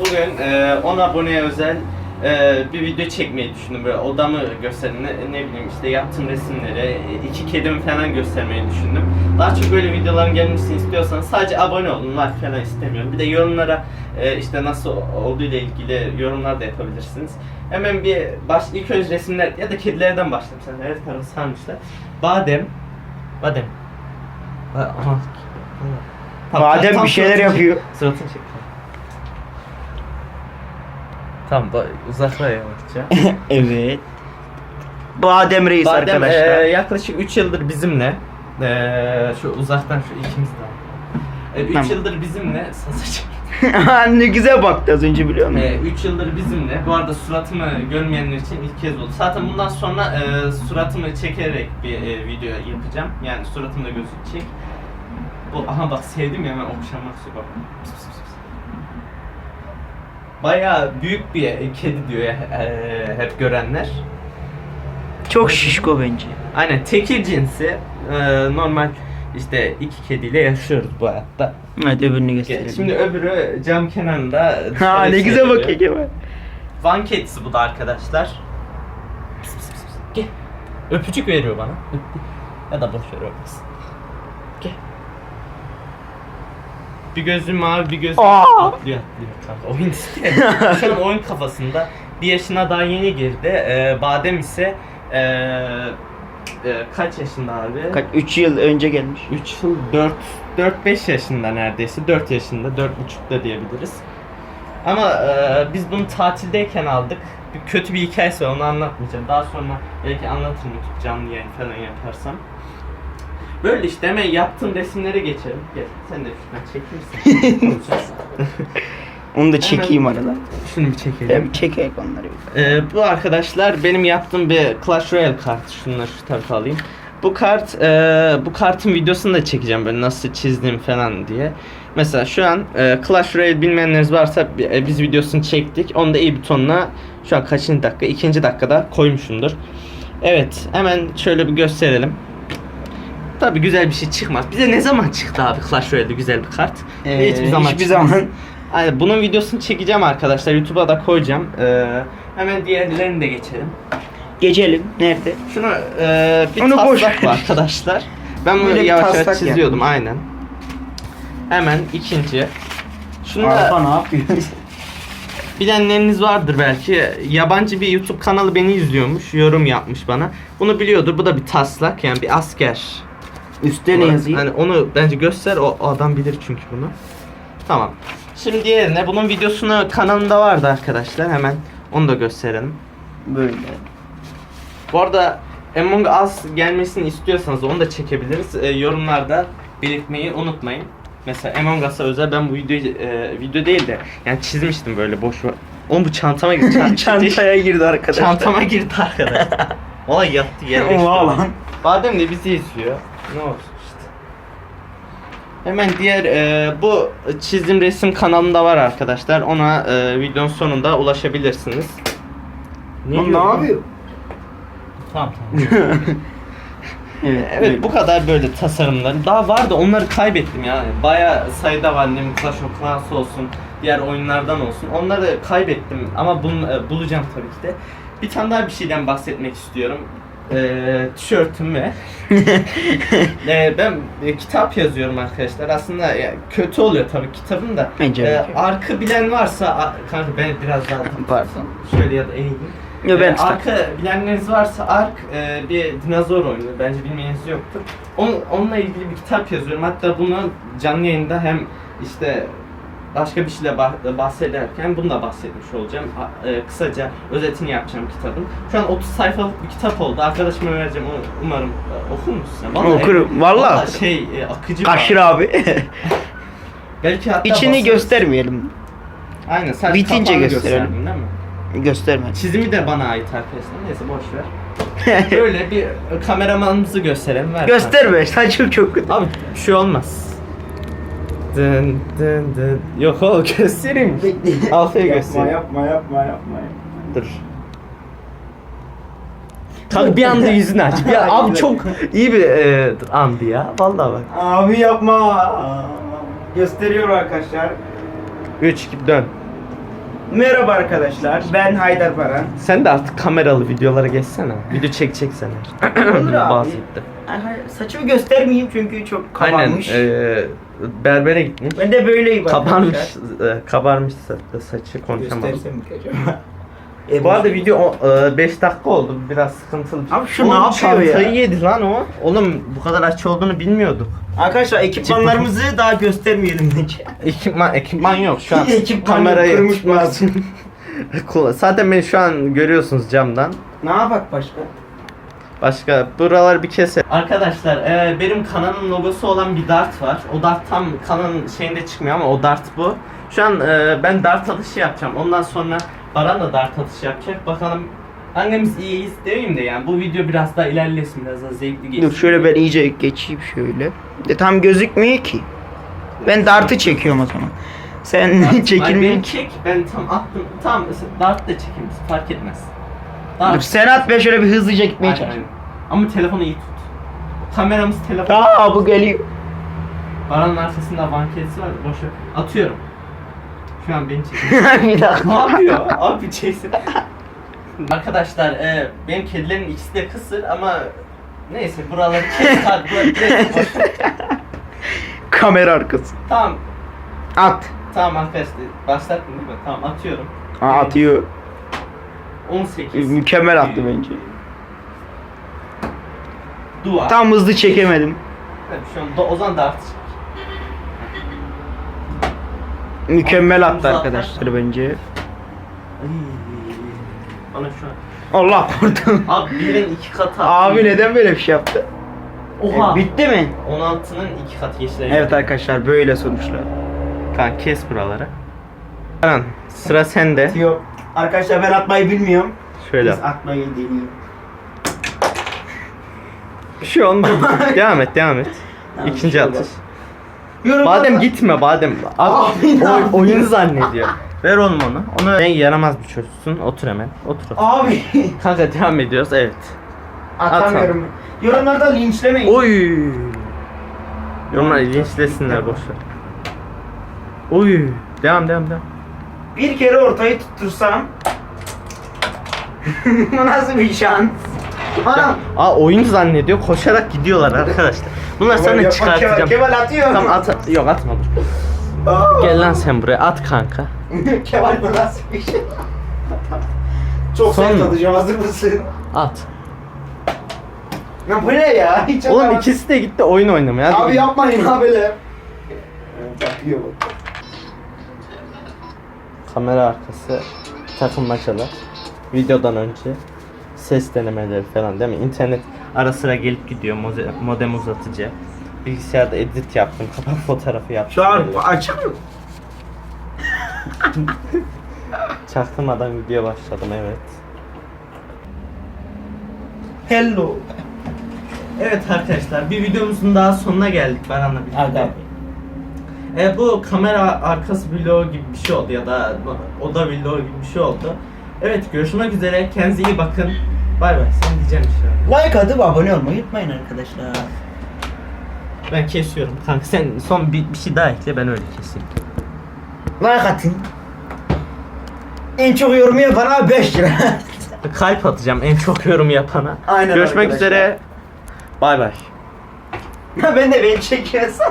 Bugün e, 10 aboneye özel e, bir video çekmeyi düşündüm. Böyle odamı göstereyim, ne, ne bileyim işte yaptığım resimleri, iki kedimi falan göstermeyi düşündüm. Daha çok böyle videoların gelmesini istiyorsanız sadece abone olun, like falan istemiyorum. Bir de yorumlara e, işte nasıl olduğu ile ilgili yorumlar da yapabilirsiniz. Hemen bir baş, ilk önce resimler ya da kedilerden başlayayım. Sen evet tarafı sarmışlar. Badem, badem. Ba- Aha. Tamam, Badem tam bir şeyler yapıyor. Suratını çek. Tamam da uzaklaş yavaşça. evet. Badem Reis Badem arkadaşlar. e, yaklaşık 3 yıldır bizimle. E, şu uzaktan şu ikimiz de. 3 Tamam. yıldır bizimle saçım. ne güzel baktı az önce biliyor musun? 3 yıldır bizimle. Bu arada suratımı görmeyenler için ilk kez oldu. Zaten bundan sonra e, suratımı çekerek bir e, video yapacağım. Yani suratım da gözükecek. Bu aha bak sevdim ya hemen okşamak istiyor bak. Bayağı büyük bir kedi diyor ya e, hep görenler. Çok şişko bence. Aynen tekir cinsi e, normal işte iki kediyle yaşıyoruz bu hayatta. Hadi öbürünü gösterelim. Şimdi öbürü cam kenarında. ha ne güzel bakıyor Kemal. Van kedisi bu da arkadaşlar. Pıs. Gel. Öpücük veriyor bana. Ya da boş ver öpmesin. Gel. Bir gözü mavi bir gözü Aa! atlıyor atlıyor kanka. Oyun istiyor. Şu an oyun kafasında. Bir yaşına daha yeni girdi. Ee, Badem ise ee, ee, kaç yaşında abi? Kaç 3 yıl önce gelmiş. 3 yıl 4 4 5 yaşında neredeyse 4 yaşında 4 buçukta diyebiliriz. Ama e, biz bunu tatildeyken aldık. Bir kötü bir hikayesi var onu anlatmayacağım. Daha sonra belki anlatırım YouTube canlı yayın falan yaparsam. Böyle işte hemen yaptığım resimlere geçelim. Gel sen de şuradan. Konuşacağız. Onu da çekeyim arada. Şunu bir çekelim. Ya bir çekek onları. Ee, bu arkadaşlar benim yaptığım bir Clash Royale kart. Şunları şu tarafa alayım. Bu kart, e, bu kartın videosunu da çekeceğim böyle nasıl çizdim falan diye. Mesela şu an e, Clash Royale bilmeyenleriniz varsa e, biz videosunu çektik. Onu da iyi butonuna şu an kaçıncı dakika? ikinci dakikada koymuşumdur. Evet, hemen şöyle bir gösterelim. Tabi güzel bir şey çıkmaz. Bize ne zaman çıktı abi Clash Royale'de güzel bir kart? Ee, hiçbir zaman hiçbir çıkmaz. zaman. Aynen bunun videosunu çekeceğim arkadaşlar. YouTube'a da koyacağım. Ee, hemen diğerlerini de geçelim. Geçelim. Nerede? Şunu e, bir Onu taslak var arkadaşlar. Ben bunu Böyle yavaş yavaş çiziyordum yapmış. aynen. Hemen ikinci. Şunu Arpa da ne yapıyor? bilenleriniz vardır belki. Yabancı bir YouTube kanalı beni izliyormuş. Yorum yapmış bana. Bunu biliyordur. Bu da bir taslak yani bir asker. Üstte ne yazıyor? Hani onu bence göster. O, o adam bilir çünkü bunu. Tamam. Şimdi diğerine bunun videosunu kanalında vardı arkadaşlar. Hemen onu da gösterelim. Böyle. Bu arada Among Us gelmesini istiyorsanız onu da çekebiliriz. Ee, yorumlarda belirtmeyi unutmayın. Mesela Among Us'a özel ben bu videoyu e, video değil de yani çizmiştim böyle boş boş. Oğlum bu çantama girdi. Çant- Çantaya girdi arkadaşlar. Çantama girdi arkadaşlar. Olay yattı yerleşti. Oha lan. Badem de bizi izliyor. Ne olsun işte. Hemen diğer e, bu çizim resim kanalımda var arkadaşlar. Ona e, videonun sonunda ulaşabilirsiniz. Ne bu? yapıyor? Tamam tamam. Evet. Evet bu kadar böyle tasarımlar. Daha vardı onları kaybettim ya. Bayağı sayıda var. Ne Clash of Clans olsun, diğer oyunlardan olsun. Onları kaybettim ama bunu e, bulacağım tabii ki de. Bir tane daha bir şeyden bahsetmek istiyorum. Ee, tişörtüm ve Ee, ben e, kitap yazıyorum arkadaşlar. Aslında ya, kötü oluyor tabii kitabın da. Bence Ee, öyle. arka bilen varsa a- kanka ben biraz daha Pardon. şöyle ya da eğeyim. Yo, ben Ee, tutarım. arka bilenleriniz varsa Ark e, bir dinozor oyunu. Bence bilmeyeniniz yoktur. Onun, onunla ilgili bir kitap yazıyorum. Hatta bunu canlı yayında hem işte başka bir şeyle bah- bahsederken bunu da bahsetmiş olacağım. E, kısaca özetini yapacağım kitabın. Şu an 30 sayfalık bir kitap oldu. Arkadaşıma vereceğim. onu Umarım e, okur musun sen? Vallahi- Okurum, vallahi. şey e, akıcı Kaşır var. abi. Belki hatta İçini basarız. göstermeyelim. Aynen. Sadece Bitince gösterelim. değil mi? Gösterme. Çizimi de bana ait arkadaşlar. Neyse boş ver. Böyle bir kameramanımızı gösterelim. Ver Gösterme. Saçım çok kötü. Abi bir şey olmaz. Dın dın dın. Yok o göstereyim. Alfa'ya göstereyim. yapma yapma yapma. Dur. Kanka bir anda yüzünü aç. Bir abi çok iyi bir e, andı ya. Vallahi bak. Abi yapma. Gösteriyor arkadaşlar. 3 2 dön. Merhaba arkadaşlar. Ben Haydar Baran. Sen de artık kameralı videolara geçsene. Video çekeceksen eğer. Olur abi. Bahsetti. Ay, hayır, Saçımı göstermeyeyim çünkü çok Aynen. kabarmış. E, berbere gitmiş. ben de böyleyim Kabarmış, e, kabarmış sa- saçı konuşamadım. Göstersem mi ki acaba? E, Bu arada video 5 dakika oldu. Biraz sıkıntılı. Abi şu Oğlum, ne yapıyor ya? Çantayı yedi lan o. Oğlum bu kadar aç olduğunu bilmiyorduk. Arkadaşlar ekipmanlarımızı daha göstermeyelim bence. Ekipman ekipman yok şu an. Ekipman kamerayı kurmuş tutmak lazım. için. Zaten beni şu an görüyorsunuz camdan. ne yapak başka? Başka buralar bir kese. Arkadaşlar e, benim kanalın logosu olan bir dart var. O dart tam kanalın şeyinde çıkmıyor ama o dart bu. Şu an e, ben dart atışı yapacağım. Ondan sonra Baran da dart atışı yapacak. Bakalım hangimiz iyiyiz demeyeyim de yani bu video biraz daha ilerlesin biraz daha zevkli geçsin. Dur şöyle ben iyice geçeyim şöyle. De tam gözükmüyor ki. Ben dartı çekiyorum o zaman. Sen çekilmiyor beni ki. çek ben tam attım. Tamam dart da çekeyim fark etmez. Dur sen at ben şöyle bir hızlıca gitmeye Aynen, aynen. Ama telefonu iyi tut. Kameramız telefon. Aa bu geliyor. Baranın arkasında banketsi var. Boş ver. Atıyorum. Şu an beni çekiyor. bir dakika. ne yapıyor? Abi çeksin. Arkadaşlar e, benim kedilerin ikisi de kısır ama neyse buraları kes hadi buraları kes. boş ver. Kamera arkası. Tamam. At. Tamam arkadaşlar başlattın değil mi? Tamam atıyorum. Aa, atıyor. 18. Mükemmel attı bence. Dua. Tam hızlı çekemedim. Hadi şu an da, o zaman dart çek. Mükemmel attı arkadaşlar bence. Bana şu an. Allah korusun. Abi birin iki katı attı. Abi neden böyle bir şey yaptı? Oha. E, bitti mi? 16'nın iki katı geçti. Evet arkadaşlar böyle sonuçlar. Kanka kes buraları. Sıra sende. Yok. Arkadaşlar ben atmayı bilmiyorum. Şöyle. Biz atmayı deneyeyim. Bir şey olmaz. devam et devam et. Tamam, İkinci şöyle. atış. Yorumlarda- Badem gitme badem. Abi, oy- oyun zannediyor. Ver oğlum onu. Onu en yaramaz bir çocuksun. Otur hemen. Otur. Abi. Kanka devam ediyoruz. Evet. Atamıyorum. Yorumlarda linçlemeyin. Oy. Yorumlar linçlesinler boşver. Oy. Devam devam devam. Bir kere ortayı tuttursam. Bu nasıl bir şans? Anam. Aa oyun zannediyor. Koşarak gidiyorlar arkadaşlar. Bunlar sana çıkartacağım. Kemal atıyor. Tamam at. Yok atma dur. Gel lan sen buraya at kanka. Kemal bu nasıl bir şey? Çok Son sert mu? atacağım hazır mısın? At. Ya bu ne ya? Hiç Oğlum ikisi de gitti oyun oynamaya. Hadi Abi gidelim. yapmayın abiler. Bakıyor bak. Kamera arkası takım maçalar. Videodan önce ses denemeleri falan değil mi? İnternet ara sıra gelip gidiyor modem uzatıcı. Bilgisayarda edit yaptım, kapak fotoğrafı yaptım. Şu an böyle. açık mı? Çaktırmadan video başladım evet. Hello. Evet arkadaşlar bir videomuzun daha sonuna geldik Baran'la birlikte. Hadi abi. E, bu kamera arkası vlog gibi bir şey oldu ya da oda vlog gibi bir şey oldu. Evet görüşmek üzere kendinize iyi bakın. Bay bay sen diyeceğim bir şey. Like atıp abone olmayı unutmayın arkadaşlar. Ben kesiyorum kanka sen son bir, bir şey daha ekle ben öyle keseyim. Like atın. En çok yorum yapana 5 lira. Kalp atacağım en çok yorum yapana. Aynen Görüşmek arkadaşlar. üzere. Bay bay. ben de beni çekiyorsun.